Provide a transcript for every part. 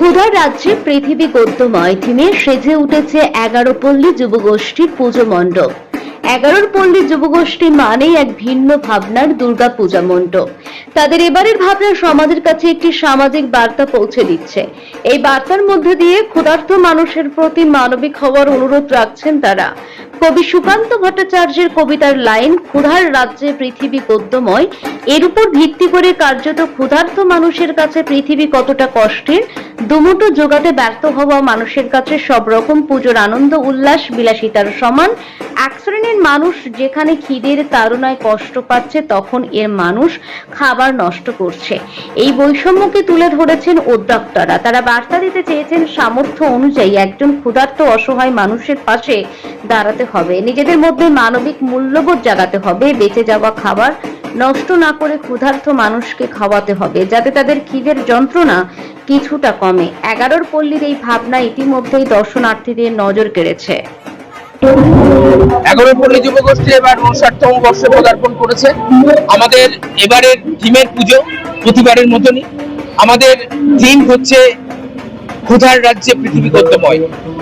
ক্ষুধার রাজ্যে পৃথিবী গদ্যময়। থিমে সেজে উঠেছে এগারো পল্লী যুবগোষ্ঠীর পুজো মণ্ডপ। এগারোর পল্লী যুবগোষ্ঠী মানেই এক ভিন্ন ভাবনার দুর্গা পূজা মণ্ডপ। তাদের এবারের ভাবনা সমাজের কাছে একটি সামাজিক বার্তা পৌঁছে দিচ্ছে। এই বার্তার মধ্যে দিয়ে ক্ষুধার্ত মানুষের প্রতি মানবিক হওয়ার অনুরোধ রাখছেন তারা। কবি সুকান্ত ভট্টাচার্যের কবিতার লাইন, ক্ষুধার রাজ্যে পৃথিবী গদ্যময় এর উপর ভিত্তি করে কার্যত ক্ষুধার্ত মানুষের কাছে পৃথিবী কতটা কষ্টের দুমুটো জোগাতে ব্যর্থ হওয়া মানুষের কাছে সব রকম পুজোর আনন্দ, উল্লাস, বিলাসিতার সমান। এক শ্রেণির মানুষ যেখানে খিদের তাড়নায় কষ্ট পাচ্ছে, তখন এর মানুষ খাবার নষ্ট করছে। এই বৈষম্যকে তুলে ধরেছেন উদ্যোক্তারা। তারা বার্তা দিতে চেয়েছেন, সামর্থ্য অনুযায়ী একজন ক্ষুধার্ত অসহায় মানুষের পাশে দাঁড়াতে হবে। নিজেদের মধ্যে মানবিক মূল্যবোধ জাগাতে হবে, বেঁচে যাওয়া খাবার নষ্ট না করে ক্ষুধার্ত মানুষকে খাওয়াতে হবে, যাতে তাদের খিদের যন্ত্রণা কিছুটা কমে। এগারোর পল্লীর এই ভাবনা ইতিমধ্যেই দর্শনার্থীদের নজর কেড়েছে। এগারো পল্লী যুবগোষ্ঠী এবার উনষাটতম বর্ষে পদার্পণ করেছে। আমাদের এবারের থিমের পুজো প্রতিবারের মতনই। আমাদের থিম হচ্ছে ক্ষুধার রাজ্যে পৃথিবী গদ্যময়।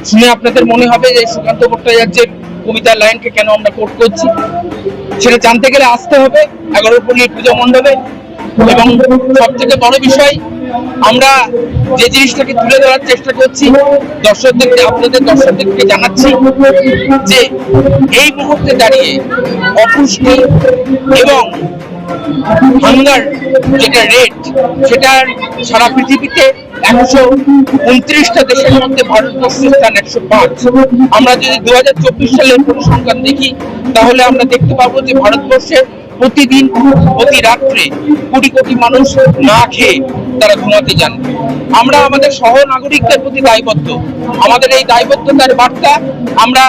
শুনে আপনাদের মনে হবে যে সুকান্ত ভট্টাচার্যের কবিতার লাইনকে কেন আমরা কোট করছি? সেটা জানতে গেলে আসতে হবে এগারো পল্লীর পুজো মণ্ডপে। এবং সব থেকে বড় বিষয়, আমরা যে জিনিসটাকে তুলে ধরার চেষ্টা করছি, দর্শকদেরকে, আপনাদের দর্শকদেরকে জানাচ্ছি যে এই মুহূর্তে দাঁড়িয়ে অপুষ্টি এবং হাঙ্গার যেটা রেট সেটার সারা পৃথিবীতে একশো উনত্রিশটা দেশের মধ্যে ভারতবর্ষের স্থান একশো পাঁচ। আমরা যদি দু হাজার চব্বিশ সালের পরিসংখ্যান দেখি, তাহলে আমরা দেখতে পাবো যে ভারতবর্ষে প্রতিদিন, প্রতি রাত্রে কোটি কোটি মানুষ না খেয়ে তারা ঘুমাতে যান। আমরা আমাদের সহ নাগরিকদের প্রতি দায়বদ্ধ। আমাদের এই দায়বদ্ধতার বার্তা আমরা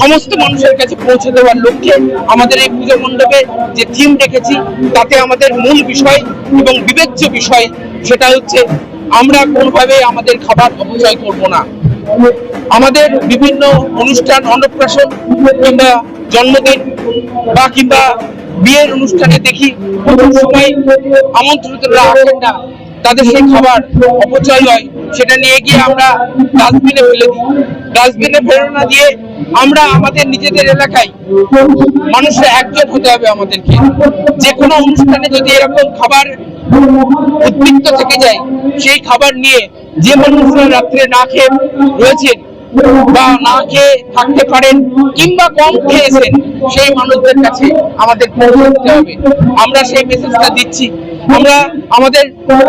সমস্ত মানুষের কাছে পৌঁছে দেওয়ার লক্ষ্যে আমাদের এই পুজো মণ্ডপে যে থিম রেখেছি, তাতে আমাদের মূল বিষয় এবং বিবেচ্য বিষয় সেটা হচ্ছে আমরা কোনোভাবে আমাদের খাবার অপচয় করব না। আমাদের বিভিন্ন অনুষ্ঠান, অন্নপ্রাশন কিংবা জন্মদিন বা কিংবা বিয়ের অনুষ্ঠানে দেখি প্রথম সময় আমন্ত্রিতরা আসেন না। তাদের সেই খাবার অপচয় হয় সেটা নিয়ে গিয়ে আমরা ডাস্টবিনে ফেলে দিই। ডাস্টবিনে ফেলে না দিয়ে আমরা আমাদের নিজেদের এলাকায় মানুষের একজন হতে হবে আমাদেরকে। যে কোনো অনুষ্ঠানে যদি এরকম খাবার উদ্বৃত্ত থেকে যায়, সেই খাবার নিয়ে যে মানুষরা রাত্রে না খেয়ে রয়েছেন বা না খেয়ে থাকতে পারেন কিংবা কম খেয়েছেন, সেই মানুষদের কাছে আমাদের পৌঁছে দিতে হবে। আমরা সেই মেসেজটা দিচ্ছি। আমরা আমাদের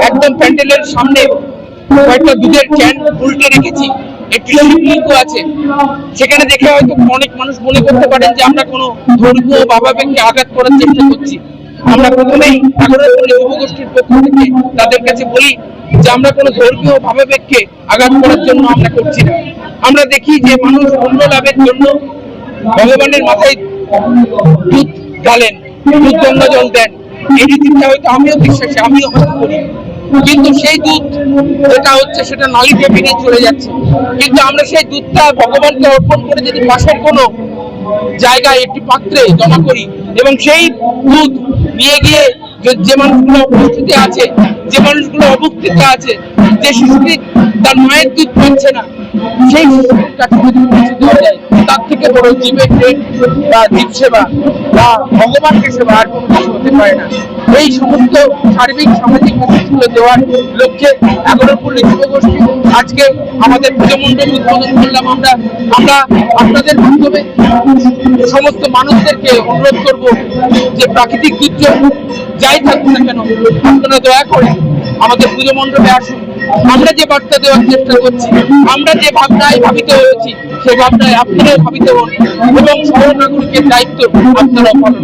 একদম প্যান্ডেলের সামনে কয়েকটা দুধের ক্যান উল্টে রেখেছি। একটি শিবলিঙ্গ আছে। সেখানে দেখে হয়তো অনেক মানুষ মনে করতে পারেন যে আমরা কোনো ধর্মীয় ভাবাবেগকে আঘাত করার চেষ্টা করছি। আমরা প্রথমেই যুবগোষ্ঠীর পক্ষ থেকে তাদের কাছে বলি যে আমরা কোনো ধর্মীয় ভাবাবেগকে আঘাত করার জন্য আমরা করছি না। আমরা দেখি যে মানুষ অন্য লাভের জন্য ভগবানের মাথায় দুধ ঢালেন, দুধ গঙ্গা জল দেন। আমিও আমিও হয়তো করি। কিন্তু সেই দুধ যেটা হচ্ছে সেটা চলে যাচ্ছে। কিন্তু আমরা সেই দুধটা ভগবানকে অর্পণ করে যদি পাশের কোনো জায়গায় একটি পাত্রে জমা করি এবং সেই দুধ নিয়ে গিয়ে যে- মানুষগুলো উপস্থিতি আছে, যে মানুষগুলো অভুক্তিতে আছে, যে শিশুটি তার মায়ের দুধ পাচ্ছে না সেই তার থেকে বড় বা জীব সেবা বা ভগবানকে সেবা আর কোনো কিছু হতে পারে না। এই সমস্ত সার্বিক, সামাজিক দেওয়ার লক্ষ্যে যুবগোষ্ঠী আজকে আমাদের উদ্বোধন করলাম। আমরা আমরা আপনাদের মাধ্যমে সমস্ত মানুষদেরকে অনুরোধ করব যে প্রাকৃতিক দুর্যোগ যাই থাকুক না কেন, আপনারা দয়া করে আমাদের পুজো মণ্ডপে আসুন। আমরা যে বার্তা দেওয়ার চেষ্টা করছি, আমরা যে ভাবনায় ভাবিত হয়েছি, সে ভাবনায় আপনারাও ভাবিত হন এবং সহ নাগরিকের দায়িত্ব আপনারা পালন